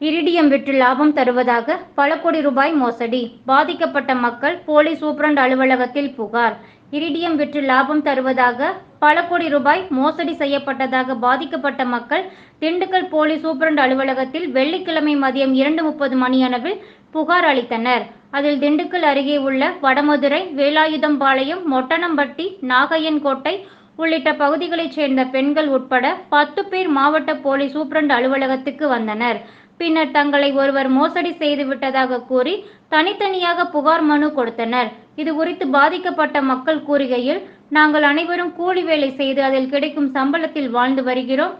Iridium விற்று லாபம் தருவதாக பல கோடி ரூபாய் மோசடி. பாதிக்கப்பட்ட மக்கள் போலீஸ் சூப்பரண்ட் அலுவலகத்தில் புகார். இரிடியம் விற்று லாபம் தருவதாக பல கோடி ரூபாய் மோசடி செய்யப்பட்டதாக பாதிக்கப்பட்ட மக்கள் திண்டுக்கல் போலீஸ் சூப்பரண்ட் அலுவலகத்தில் வெள்ளிக்கிழமை மதியம் இரண்டு முப்பது மணியளவில் புகார் அளித்தனர். அதில் திண்டுக்கல் அருகே உள்ள வடமதுரை வேலாயுதம்பாளையம் மொட்டனம்பட்டி நாகையன்கோட்டை உள்ளிட்ட பகுதிகளைச் சேர்ந்த பெண்கள் உட்பட பத்து பேர் மாவட்ட போலீஸ் சூப்பரண்ட் அலுவலகத்துக்கு வந்தனர். பின்னர் தங்களை ஒருவர் மோசடி செய்து விட்டதாக கூறி தனித்தனியாக புகார் மனு கொடுத்தனர். இது குறித்து பாதிக்கப்பட்ட மக்கள் கூறுகையில் நாங்கள் அனைவரும் கூலி வேலை செய்து அதில் கிடைக்கும் சம்பளத்தில் வாழ்ந்து வருகிறோம்.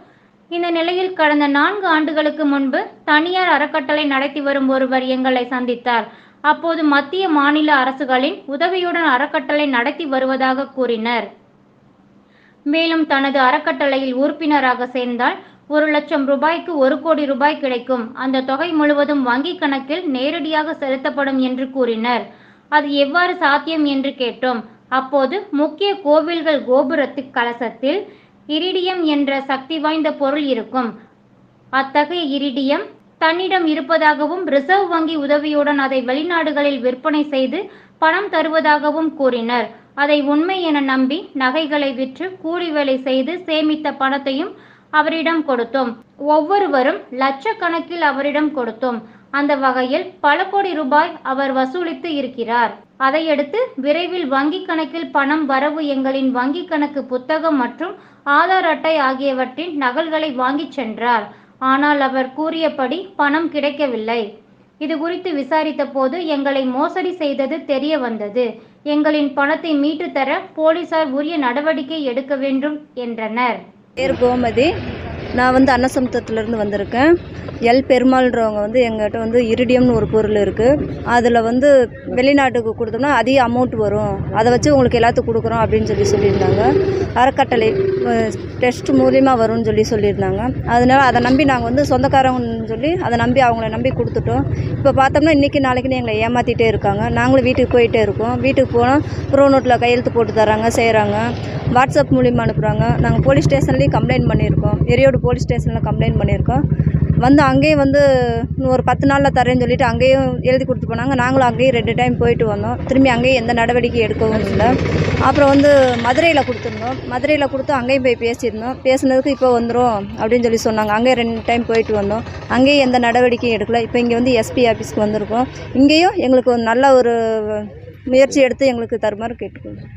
இந்த நிலையில் கடந்த நான்கு ஆண்டுகளுக்கு முன்பு தனியார் அறக்கட்டளை நடத்தி வரும் ஒருவர் எங்களை சந்தித்தார். அப்போது மத்திய மாநில அரசுகளின் உதவியுடன் அறக்கட்டளை நடத்தி வருவதாக கூறினர். மேலும் தனது அறக்கட்டளையில் உறுப்பினராக சேர்ந்தால் ஒரு லட்சம் ரூபாய்க்கு ஒரு கோடி ரூபாய் கிடைக்கும். அந்த தொகை முழுவதும் வங்கி கணக்கில் நேரடியாக செலுத்தப்படும் என்று கூறினர். அது எவ்வாறு சாத்தியம் என்று கேட்டோம். அப்போது முக்கிய கோவில்கள் கோபுரத்து கலசத்தில் இரிடியம் என்ற சக்தி வாய்ந்த பொருள் இருக்கும். அத்தகைய இரிடியம் தன்னிடம் இருப்பதாகவும் ரிசர்வ் வங்கி உதவியுடன் அதை வெளிநாடுகளில் விற்பனை செய்து பணம் தருவதாகவும் கூறினர். அதை உண்மை என நம்பி நகைகளை விற்று கூலி வேலை செய்து சேமித்த பணத்தையும் அவரிடம் கொடுத்தோம். ஒவ்வொருவரும் லட்சக்கணக்கில் அவரிடம் கொடுத்தோம். அந்த வகையில் பல கோடி ரூபாய் அவர் வசூலித்து இருக்கிறார். அதையடுத்து விரைவில் வங்கி கணக்கில் பணம் வரவு எங்களின் வங்கி கணக்கு புத்தகம் மற்றும் ஆதார் அட்டை ஆகியவற்றின் நகல்களை வாங்கிச் சென்றார். ஆனால் அவர் கூறியபடி பணம் கிடைக்கவில்லை. இது குறித்து விசாரித்த போது எங்களை மோசடி செய்தது தெரிய வந்தது. எங்களின் பணத்தை மீட்டு தர போலீசார் உரிய நடவடிக்கை எடுக்க வேண்டும் என்றனர். பேர் கோமதி. நான் வந்து அன்னசமுத்திரத்துலேருந்து வந்திருக்கேன். எல். பெருமாள்ன்றவங்க வந்து எங்கிட்ட வந்து இரிடியம்னு ஒரு பொருள் இருக்குது அதில் வந்து வெளிநாட்டுக்கு கொடுத்தோம்னா அதிக அமௌண்ட் வரும். அதை வச்சு உங்களுக்கு எல்லாத்துக்கும் கொடுக்குறோம் அப்படின்னு சொல்லி சொல்லியிருந்தாங்க. அறக்கட்டளை டெஸ்ட் மூலியமாக வரும்னு சொல்லி சொல்லியிருந்தாங்க. அதனால அதை நம்பி நாங்கள் வந்து சொந்தக்காரங்கன்னு சொல்லி அதை நம்பி அவங்கள நம்பி கொடுத்துட்டோம். இப்போ பார்த்தோம்னா இன்றைக்கி நாளைக்குன்னு எங்களை ஏமாற்றிட்டே இருக்காங்க. நாங்களும் வீட்டுக்கு போயிட்டே இருக்கோம். வீட்டுக்கு போனால் ப்ரோ நோட்டில் கையெழுத்து போட்டு தராங்க செய்கிறாங்க வாட்ஸ்அப் மூலிமா அனுப்புகிறாங்க நாங்கள் போலீஸ் ஸ்டேஷன்லேயும் கம்ப்ளைண்ட் பண்ணியிருக்கோம். எரியோடு போலீஸ் ஸ்டேஷனில் கம்ப்ளைண்ட் பண்ணியிருக்கோம். வந்து அங்கேயும் வந்து இன்னும் ஒரு பத்து நாளில் தரேன்னு சொல்லிட்டு அங்கேயும் எழுதி கொடுத்து போனாங்க. நாங்களும் அங்கேயும் ரெண்டு டைம் போயிட்டு வந்தோம். திரும்பி அங்கேயும் எந்த நடவடிக்கையும் எடுக்கவும் இல்லை. அப்புறம் வந்து மதுரையில் கொடுத்துருந்தோம். மதுரையில் கொடுத்து அங்கேயும் போய் பேசியிருந்தோம். பேசுனதுக்கு இப்போ வந்துடும் அப்படின்னு சொல்லி சொன்னாங்க. அங்கேயும் ரெண்டு டைம் போயிட்டு வந்தோம். அங்கேயும் எந்த நடவடிக்கையும் எடுக்கல. இப்போ இங்கே வந்து எஸ்பி ஆஃபீஸ்க்கு வந்திருக்கோம். இங்கேயும் எங்களுக்கு நல்ல ஒரு முயற்சி எடுத்து எங்களுக்கு தருமாறு கேட்டுக்கொள்கிறோம்.